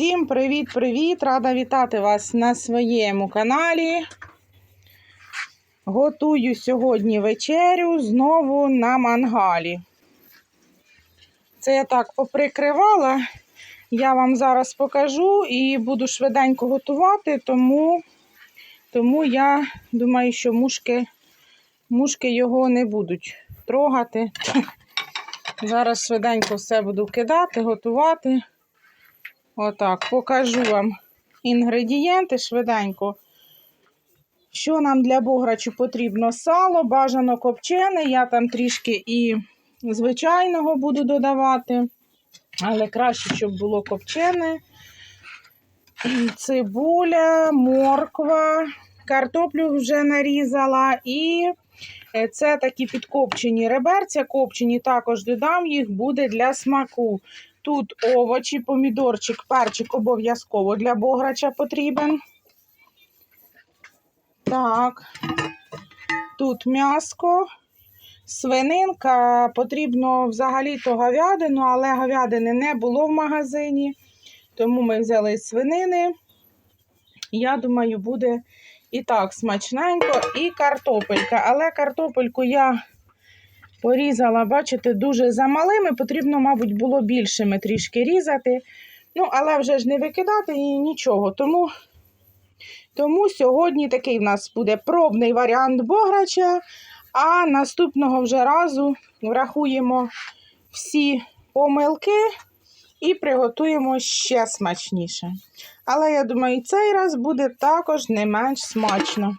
Всім привіт-привіт! Рада вітати вас на своєму каналі. Готую сьогодні вечерю знову на мангалі. Це я так поприкривала. Я вам зараз покажу і буду швиденько готувати, тому, тому я думаю, що мушки, мушки його не будуть трогати. Зараз швиденько все буду кидати, готувати. Отак, покажу вам інгредієнти швиденько. Що нам для бограчу потрібно? Сало, бажано копчене. Я там трішки і звичайного буду додавати, але краще, щоб було копчене. Цибуля, морква, картоплю вже нарізала і е, це такі підкопчені реберця, копчені також додам їх, буде для смаку. Тут овочі, помідорчик, перчик обов'язково для бограча потрібен. Так, тут м'яско, свининка, потрібно взагалі-то говядину, але говядини не було в магазині, тому ми взяли свинини. Я думаю, буде і так смачненько, і картопелька. Але картопельку я порізала, бачите, дуже замалими. Потрібно, мабуть, було більшими трішки різати. Ну, але вже ж не викидати і нічого. Тому, тому сьогодні такий в нас буде пробний варіант бограча. А наступного вже разу врахуємо всі помилки і приготуємо ще смачніше. Але я думаю, цей раз буде також не менш смачно.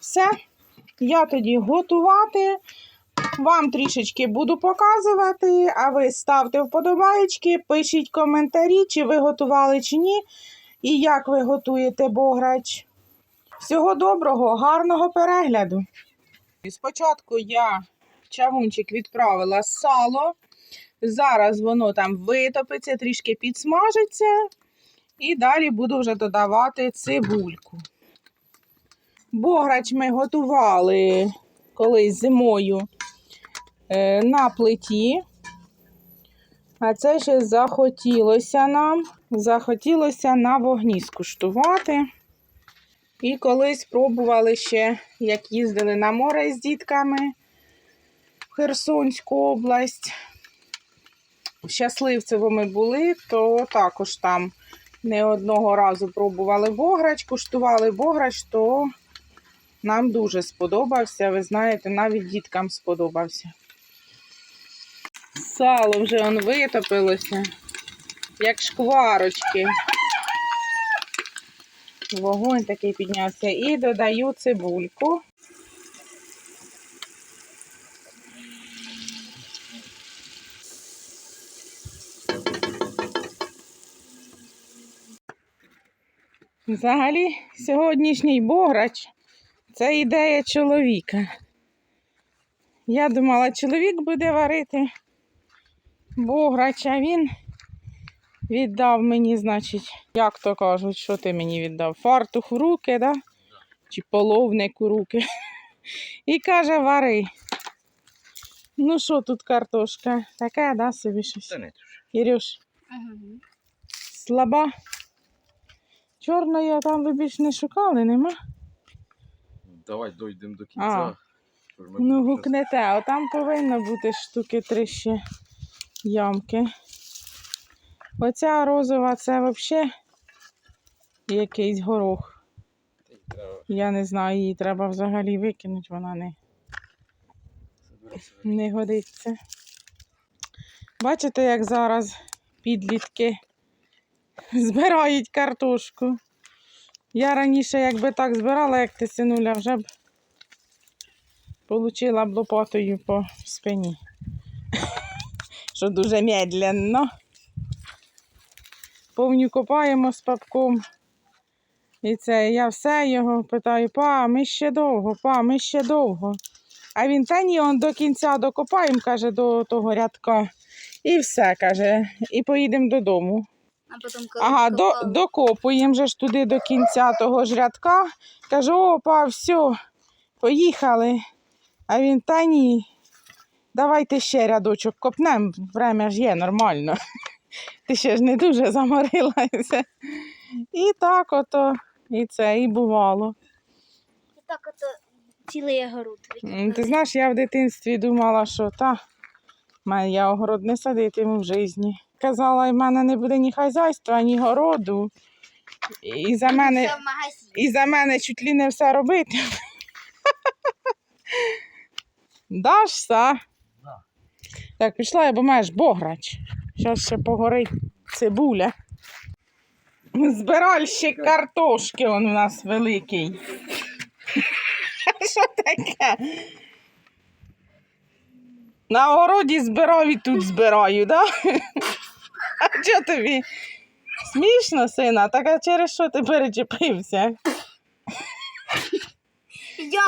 Все, я тоді готувати. Вам трішечки буду показувати, а ви ставте вподобайки, пишіть коментарі, чи ви готували, чи ні, і як ви готуєте бограч. Всього доброго, гарного перегляду. Спочатку я чавунчик відправила сало. Зараз воно там витопиться, трішки підсмажиться. І далі буду вже додавати цибульку. Бограч ми готували колись зимою е, на плиті. А це ще захотілося нам. Захотілося на вогні скуштувати. І колись пробували ще, як їздили на море з дітками в Херсонську область. Щасливцево ми були, то також там не одного разу пробували бограч, куштували бограч, то нам дуже сподобався. Ви знаєте, навіть діткам сподобався. Сало вже он витопилося, як шкварочки. Вогонь такий піднявся. І додаю цибульку. Взагалі, сьогоднішній бограч це ідея чоловіка. Я думала, чоловік буде варити бограч, а він віддав мені, значить, як то кажуть, що ти мені віддав? Фартух в руки, да? чи половник у руки. І каже, вари. Ну що тут картошка? Таке, да, собі щось? Та не дуже. Кирюш, слаба. Чорної там ви більш не шукали, нема? Давай дойдемо до кінця. Ну, гукнете, а там повинно бути штуки три ще ямки. Оця розова це взагалі якийсь горох. Я не знаю, її треба взагалі викинути, вона не, не годиться. Бачите, як зараз підлітки збирають картошку. Я раніше, якби так збирала, як ти синуля, вже б получила б лопатою по спині. Що дуже медленно. Повню копаємо з папком. І це я все його питаю, па, ми ще довго, па, ми ще довго. А він та ні, он до кінця докопаємо, каже, до того рядка. І все, каже, і поїдемо додому. А потім, Ага, до, докопуємо же ж туди до кінця того ж рядка. Кажу, опа, все, поїхали. А він, та ні, давайте ще рядочок копнемо, время ж є нормально. Ти ще ж не дуже заморилася. І так ото, і це, і бувало. І так ото цілий огород. Ти знаєш, я в дитинстві думала, що та, я огород не садитиму в житті. Казала, в мене не буде ні хазяйства, ні городу. І за мене, і за мене чуть ли не все робити. Дашся? Да. Так, пішла я, бо маєш бограч. Зараз ще погорить цибуля. Збиральщик картошки он у нас великий. Що таке? На городі збирав і тут збираю, да? Чого тобі? Смішно, сина, так а через що ти перечепився?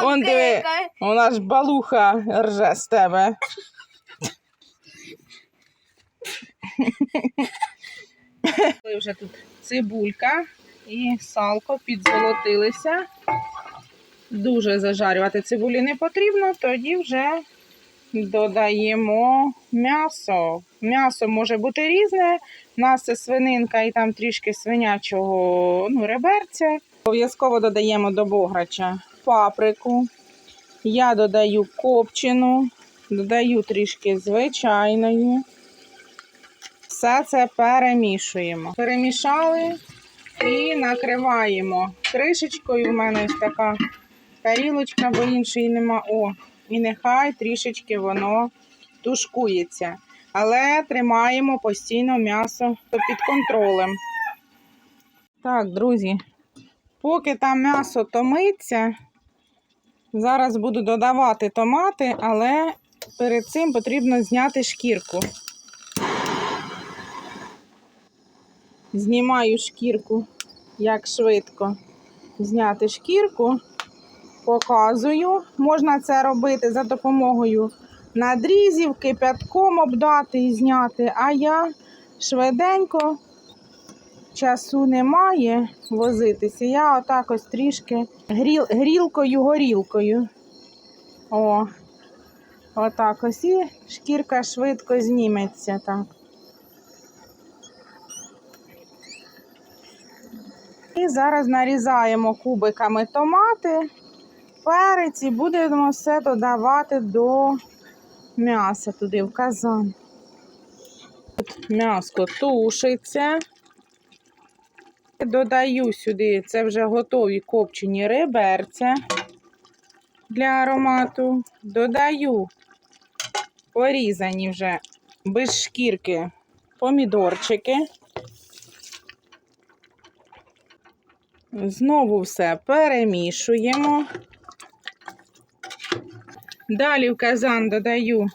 Он диви. кика. Вона ж балуха рже з тебе. Коли вже тут цибулька і салко підзолотилися. Дуже зажарювати цибулі не потрібно, тоді вже додаємо м'ясо. М'ясо може бути різне. У нас це свининка і там трішки свинячого ну, реберця. Обов'язково додаємо до бограча паприку. Я додаю копчену, додаю трішки звичайної. Все це перемішуємо. Перемішали і накриваємо кришечкою. У мене ось така тарілочка, бо іншої нема. О, і нехай трішечки воно тушкується. Але тримаємо постійно м'ясо під контролем. Так, друзі, поки там м'ясо томиться, зараз буду додавати томати, але перед цим потрібно зняти шкірку. Знімаю шкірку, як швидко зняти шкірку. Показую. Можна це робити за допомогою надрізів, кипятком обдати і зняти. А я швиденько, часу немає возитися. Я отак ось трішки гріл, грілкою, горілкою. О, отак ось і шкірка швидко зніметься так. І зараз нарізаємо кубиками томати, перець і будемо все додавати до м'яса туди в казан. От М'яско тушиться. Додаю сюди, це вже готові копчені реберця для аромату. Додаю порізані вже без шкірки помідорчики. Знову все перемішуємо. Далі в казан додаю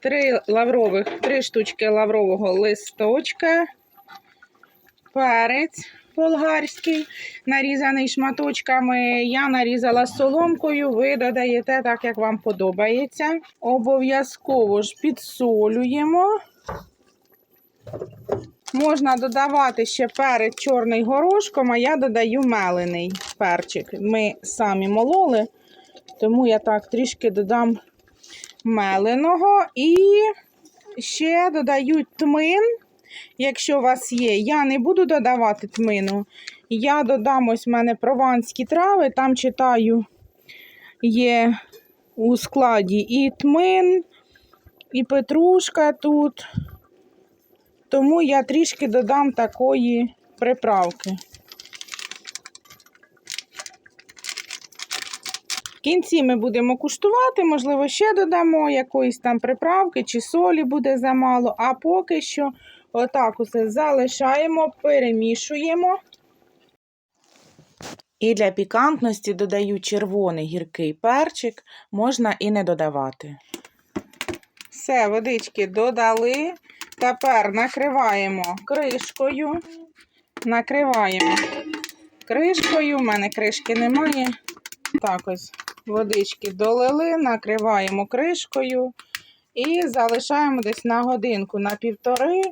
три лаврових, три штучки лаврового листочка, перець болгарський, нарізаний шматочками. Я нарізала соломкою, ви додаєте так, як вам подобається. Обов'язково ж підсолюємо. Можна додавати ще перець чорний горошком, а я додаю мелений перчик. Ми самі мололи, тому я так трішки додам меленого. І ще додаю тмин, якщо у вас є. Я не буду додавати тмину. Я додам ось в мене прованські трави, там читаю, є у складі і тмин, і петрушка тут. Тому я трішки додам такої приправки. Кінці ми будемо куштувати, можливо, ще додамо якоїсь там приправки чи солі буде замало, а поки що отак усе залишаємо, перемішуємо. І для пікантності додаю червоний гіркий перчик, можна і не додавати. Все, водички додали. Тепер накриваємо кришкою. Накриваємо кришкою. У мене кришки немає. Так ось водички долили, накриваємо кришкою і залишаємо десь на годинку, на півтори.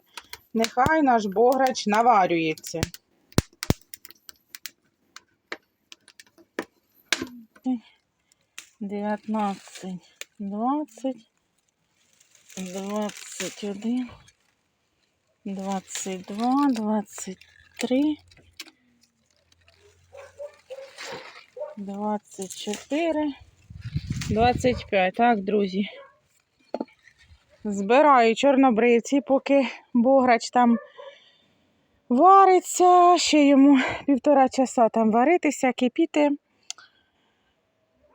Нехай наш бограч наварюється. Дев'ятнадцять, двадцять, двадцять один. 22, 23, 24, 25. Так, друзі. Збираю чорнобривці, поки бограч там вариться. Ще йому півтора часа там варитися, кипіти.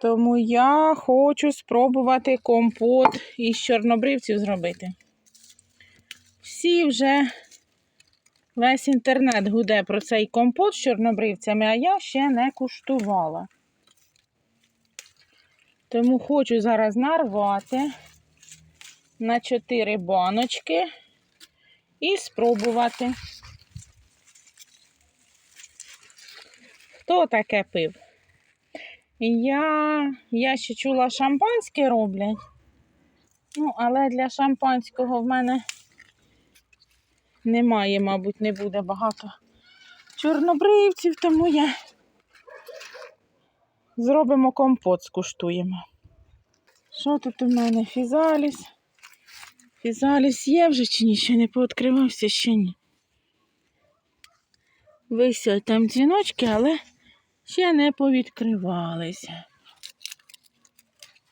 Тому я хочу спробувати компот із чорнобривців зробити. Всі вже весь інтернет гуде про цей компот з чорнобривцями, а я ще не куштувала. Тому хочу зараз нарвати на 4 баночки і спробувати. Хто таке пив? Я, я ще чула, шампанське роблять. Ну, але для шампанського в мене немає, мабуть, не буде багато чорнобривців, тому я зробимо компот, скуштуємо. Що тут у мене? Фізаліс. Фізаліс є вже чи ні? Ще не пооткривався, ще ні. Висять там дзвіночки, але ще не повідкривалися.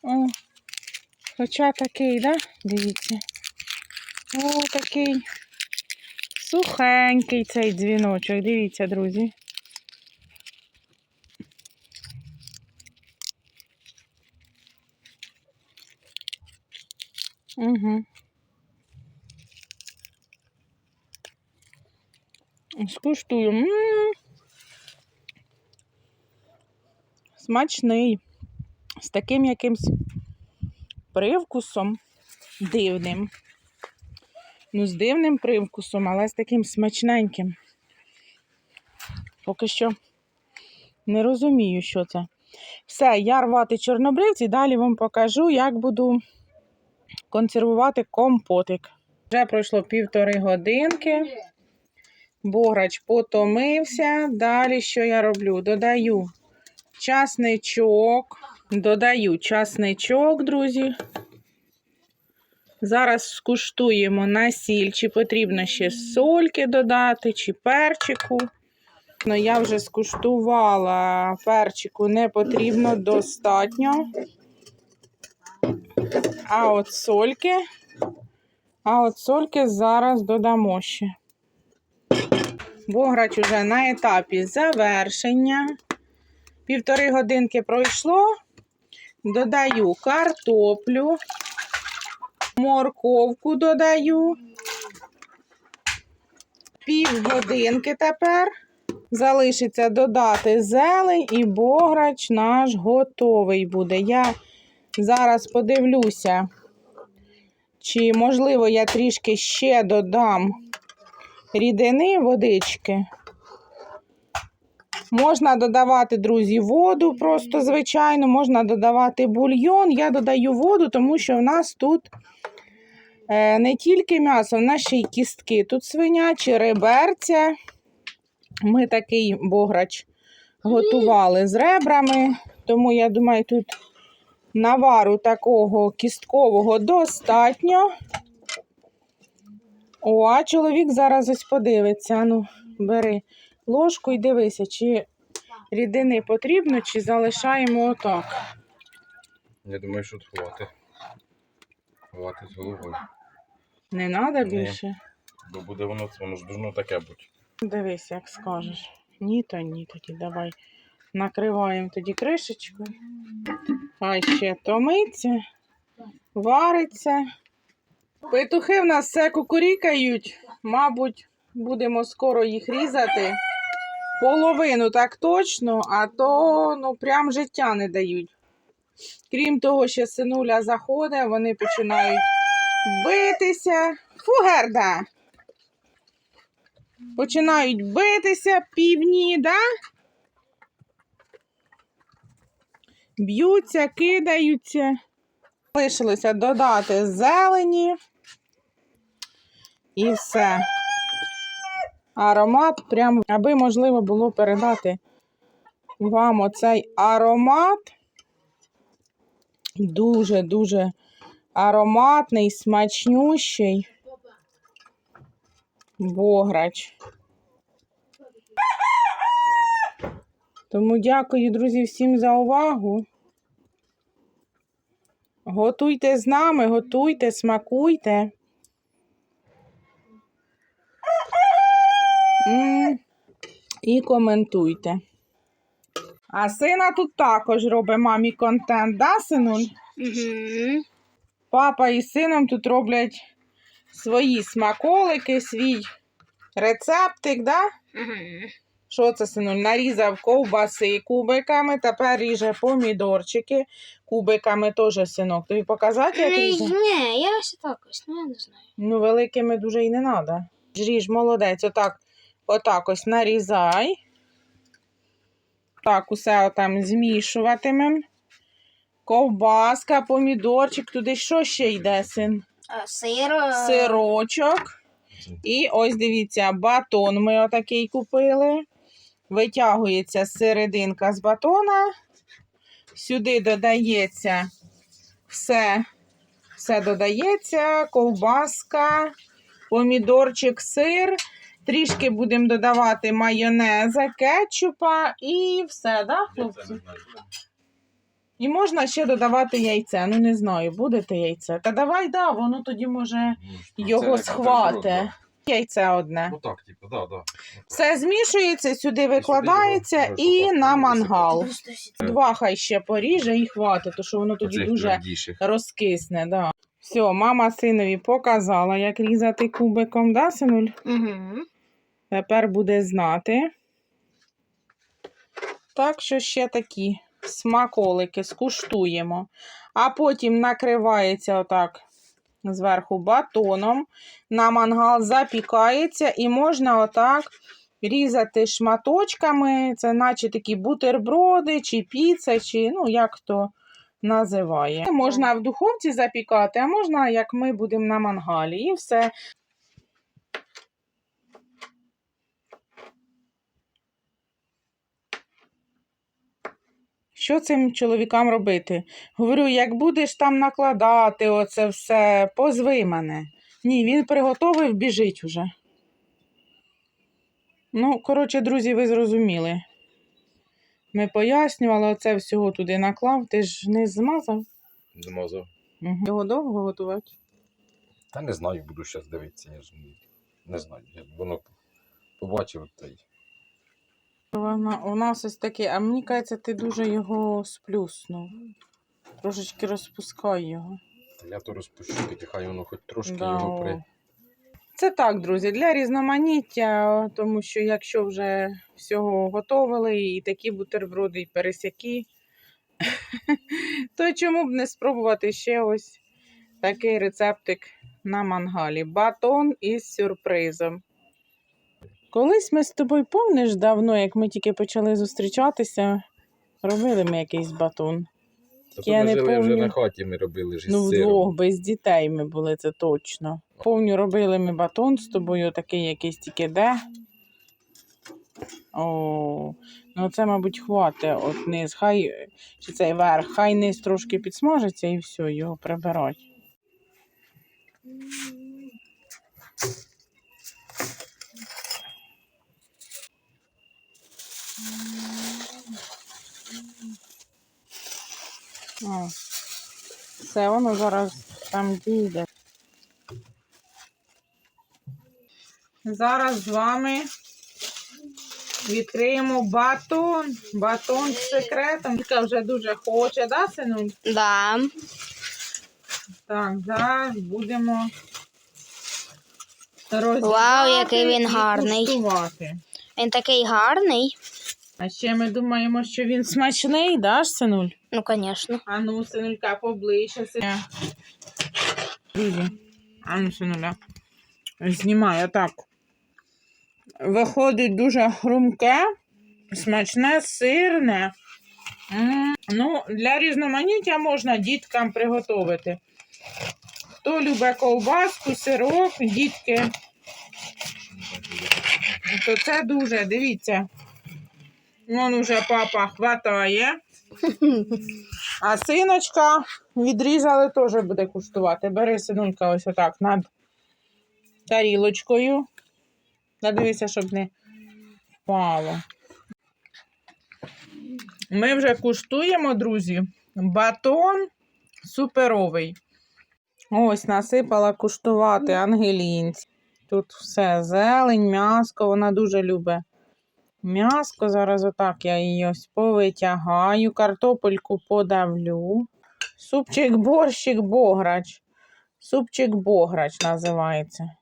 О, хоча такий, да? Дивіться. О, такий сухенький цей дзвіночок. Дивіться, друзі. Угу. Скуштую. М. Смачний. З таким якимсь привкусом дивним. Ну, з дивним привкусом, але з таким смачненьким. Поки що не розумію, що це. Все, я рвати чорнобривці, далі вам покажу, як буду консервувати компотик. Вже пройшло півтори годинки. Бограч потомився. Далі що я роблю? Додаю часничок. Додаю часничок, друзі. Зараз скуштуємо на сіль, чи потрібно ще сольки додати, чи перчику. Ну, я вже скуштувала перчику, не потрібно достатньо. А от сольки, а от сольки зараз додамо ще. Бограч уже на етапі завершення. Півтори годинки пройшло. Додаю картоплю, морковку додаю. Півгодинки тепер. Залишиться додати зелень і бограч наш готовий буде. Я зараз подивлюся, чи, можливо, я трішки ще додам рідини водички. Можна додавати, друзі, воду просто звичайно, можна додавати бульйон. Я додаю воду, тому що в нас тут е, не тільки м'ясо, в нас ще й кістки. Тут свинячі, реберця. Ми такий бограч готували з ребрами, тому я думаю, тут навару такого кісткового достатньо. О, а чоловік зараз ось подивиться. Ну, бери ложку і дивися, чи рідини потрібно, чи залишаємо отак. Я думаю, що тут хвати. Хвати з головою. Не треба більше. Бо буде воно, воно ж должно таке бути. Дивись, як скажеш. Ні, то ні, тоді давай. Накриваємо тоді кришечкою. Хай ще томиться, вариться. Петухи в нас все кукурікають. Мабуть, будемо скоро їх різати. Половину так точно, а то ну прям життя не дають. Крім того, що синуля заходить, вони починають битися. Фугерда! Починають битися півні, да? Б'ються, кидаються. Лишилося додати зелені. І все. Аромат, прямо, аби можливо було передати вам оцей аромат. Дуже-дуже ароматний, смачнющий. Бограч. Тому дякую, друзі, всім за увагу. Готуйте з нами, готуйте, смакуйте. І коментуйте. А сина тут також робить мамі контент, да, синуль? Угу. Папа із сином тут роблять свої смаколики, свій рецептик, да? Угу. Що це, синуль? Нарізав ковбаси кубиками, тепер ріже помідорчики кубиками теж синок. Тобі показати, як ріже? Ні, я ще так ось, ну я не знаю. Ну, великими дуже і не треба. Ріж, молодець, отак, отак ось нарізай. Так, усе отам змішуватимем. Ковбаска, помідорчик, туди що ще йде, син? Сир. е, Сирочок. І ось дивіться, батон ми отакий купили. Витягується серединка з батона. Сюди додається все, все додається, ковбаска, помідорчик, сир. Трішки будемо додавати майонеза, кетчупа і все, да, хлопці? І можна ще додавати яйце. Ну, не знаю, будете яйце. Та давай, да, воно тоді може його схвате. Яйце одне. Ну так, типу, да, да. Все змішується, сюди викладається його і на мангал. Два хай ще поріже і хватить, то що воно тоді Оцих дуже твердіших. розкисне. Да. Все, мама синові показала, як різати кубиком, да, синуль? Мгм. Тепер буде знати. Так що ще такі смаколики скуштуємо. А потім накривається отак зверху батоном. На мангал запікається і можна отак різати шматочками. Це наче такі бутерброди, чи піца, чи ну як хто називає. Можна в духовці запікати, а можна, як ми будемо на мангалі. І все. Що цим чоловікам робити? Говорю, як будеш там накладати оце все, позви мене. Ні, він приготовив, біжить уже. Ну, коротше, друзі, ви зрозуміли. Ми пояснювали, оце всього туди наклав, ти ж не змазав. Змазав. Угу. Його довго готувати? Та не знаю, буду зараз дивитися. Я ж не- не знаю. Я воно побачив та й. Вона, у нас ось таке, а мені кажеться, ти дуже його сплюснув. Трошечки розпускай його. Я то розпущу, хай воно хоч трошки Да, його при. Це так, друзі, для різноманіття, тому що якщо вже всього готовили, і такі бутерброди, і пересяки, то чому б не спробувати ще ось такий рецептик на мангалі. Батон із сюрпризом. Колись ми з тобою помниш давно, як ми тільки почали зустрічатися, робили ми якийсь батон. Та Я ми не жили вже на хаті, ми робили ж із Ну, сиром. вдвох, без дітей ми були, це точно. Повню робили ми батон з тобою, такий якийсь тільки де. О, ну це, мабуть, хватить от низ. Хай чи цей верх, хай низ трошки підсмажиться і все, його прибирать. О, все, воно зараз там дійде. Зараз з вами відкриємо батон. Батон з секретом. Віка вже дуже хоче, да, сину? Да. Так, зараз будемо. розділяти Вау, який він гарний. куштувати. Він такий гарний. А ще ми думаємо, що він смачний, да, ж, синуль? Ну, звісно. А ну, синулька, поближче. Синя. Друзі, а ну, синуля. Знімай отак. Виходить дуже хрумке, смачне, сирне. М, Ну, для різноманіття можна діткам приготувати. Хто любить ковбаску, сирок, дітки, то це дуже, дивіться. Вон уже папа хватає. А синочка відрізали, теж буде куштувати. Бери синулька ось отак над тарілочкою. Надивися, щоб не впало. Ми вже куштуємо, друзі, батон суперовий. Ось насипала куштувати Ангелінці. Тут все зелень, м'яско, вона дуже любить. М'яско, зараз отак я її ось повитягаю, картопельку подавлю. Супчик, борщик, бограч. Супчик бограч називається.